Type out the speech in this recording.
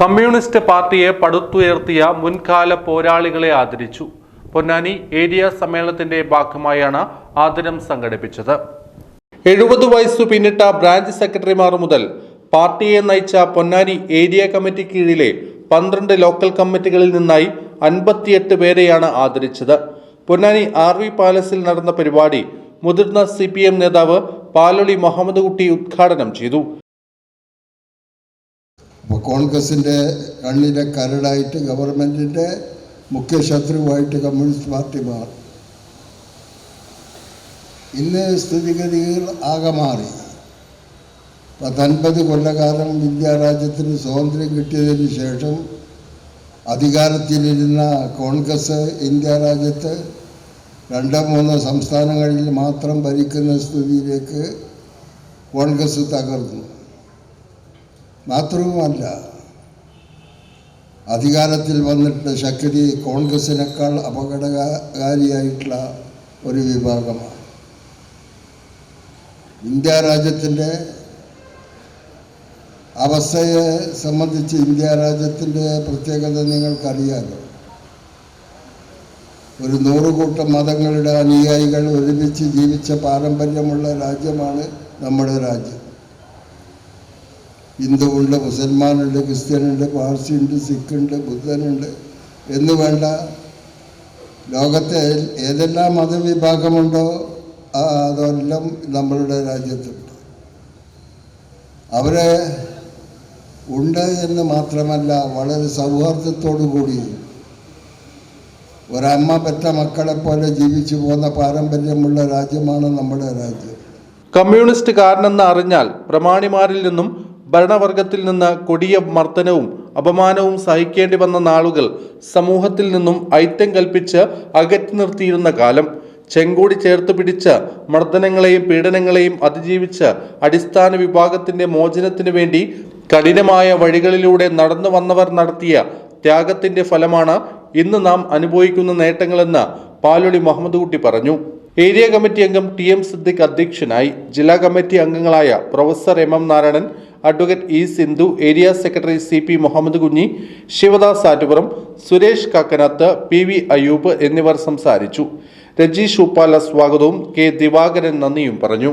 Communist പാർട്ടിയെ പടുത്തുയർത്തിയ മുൻകാല പോരാളികളെ ആദരിച്ചു. പൊന്നാനി ഏരിയ സമ്മേളനത്തിന്റെ ഭാഗമായാണ് ആദരം സംഘടിപ്പിച്ചത്. എഴുപത് വയസ്സു പിന്നിട്ട ബ്രാഞ്ച് സെക്രട്ടറിമാർ മുതൽ പാർട്ടിയെ നയിച്ച പൊന്നാനി ഏരിയ കമ്മിറ്റി കീഴിലെ പന്ത്രണ്ട് ലോക്കൽ കമ്മിറ്റികളിൽ നിന്നായി അൻപത്തിയെട്ട് പേരെയാണ് ആദരിച്ചത്. പൊന്നാനി ആർ വി പാലസിൽ നടന്ന പരിപാടി മുതിർന്ന സി പി എം നേതാവ് പാലൊളി മുഹമ്മദ് കുട്ടി ഉദ്ഘാടനം ചെയ്തു. അപ്പോൾ കോൺഗ്രസിന്റെ കണ്ണിലെ കരടായിട്ട് ഗവൺമെന്റിന്റെ മുഖ്യ ശത്രുവായിട്ട് കമ്മ്യൂണിസ്റ്റ് പാർട്ടി മാറി. ഇന്ന് സ്ഥിതിഗതികൾ ആകെ മാറി. പത്തൊൻപത് കൊല്ലകാലം ഇന്ത്യ രാജ്യത്തിന് സ്വാതന്ത്ര്യം കിട്ടിയതിന് ശേഷം അധികാരത്തിലിരുന്ന കോൺഗ്രസ് ഇന്ത്യ രാജ്യത്ത് രണ്ടോ മൂന്നോ സംസ്ഥാനങ്ങളിൽ മാത്രം ഭരിക്കുന്ന സ്ഥിതിയിലേക്ക് കോൺഗ്രസ് തകർന്നു. മാത്രവുമല്ല അധികാരത്തിൽ വന്നിട്ട് ശക്തി കോൺഗ്രസിനേക്കാൾ അപകടകാരിയായിട്ടുള്ള ഒരു വിഭാഗമാണ്. ഇന്ത്യ രാജ്യത്തിന്റെ അവസ്ഥയെ സംബന്ധിച്ച് ഇന്ത്യ രാജ്യത്തിന്റെ പ്രത്യേകത നിങ്ങൾക്കറിയാലോ? ഒരു നൂറുകൂട്ടം മതങ്ങളുടെ അനുയായികൾ ഒരുമിച്ച് ജീവിച്ച പാരമ്പര്യമുള്ള രാജ്യമാണ് നമ്മുടെ രാജ്യം. ഹിന്ദുവുണ്ട് മുസൽമാനുണ്ട് ക്രിസ്ത്യനുണ്ട് പാർസിയുണ്ട് സിഖുണ്ട് ബുദ്ധനുണ്ട്. എന്ന് വേണ്ട. ലോകത്തെ ഏതെല്ലാം മതവിഭാഗമുണ്ടോ അതെല്ലാം നമ്മളുടെ രാജ്യത്തുണ്ട്. അവരെ ഉണ്ട് എന്ന് മാത്രമല്ല വളരെ സൗഹാർദ്ദത്തോടു കൂടി ഒരമ്മ പെറ്റ മക്കളെ പോലെ ജീവിച്ചു പോകുന്ന പാരമ്പര്യമുള്ള രാജ്യമാണ് നമ്മുടെ രാജ്യം. കമ്മ്യൂണിസ്റ്റ് കാരനെന്ന് അറിഞ്ഞാൽ പ്രമാണിമാരിൽ നിന്നും ഭരണവർഗത്തിൽ നിന്ന് കൊടിയ മർദ്ദനവും അപമാനവും സഹിക്കേണ്ടി വന്ന നാളുകൾ സമൂഹത്തിൽ നിന്നും ഐത്യം കൽപ്പിച്ച് അകറ്റി നിർത്തിയിരുന്ന കാലം. ചെങ്കോടി ചേർത്ത് പിടിച്ച് മർദ്ദനങ്ങളെയും പീഡനങ്ങളെയും അതിജീവിച്ച് അടിസ്ഥാന വിഭാഗത്തിന്റെ മോചനത്തിനു വേണ്ടി കഠിനമായ വഴികളിലൂടെ നടന്നു വന്നവർ നടത്തിയ ത്യാഗത്തിന്റെ ഫലമാണ് ഇന്ന് നാം അനുഭവിക്കുന്ന നേട്ടങ്ങളെന്ന് പാലൊളി മുഹമ്മദ് കുട്ടി പറഞ്ഞു. ഏരിയ കമ്മിറ്റി അംഗം ടി എം സിദ്ദിഖ് അധ്യക്ഷനായി. ജില്ലാ കമ്മിറ്റി അംഗങ്ങളായ professor M M Narayanan advocate E Sindhu area secretary C P Muhammad Kunhi Sivadas Attupuram Suresh Kakkanath P V Ayyub എന്നിവർ സംസാരിച്ചു. രജീഷ് ഉപ്പാല സ്വാഗതവും കെ ദിവാകരൻ നന്ദിയും പറഞ്ഞു.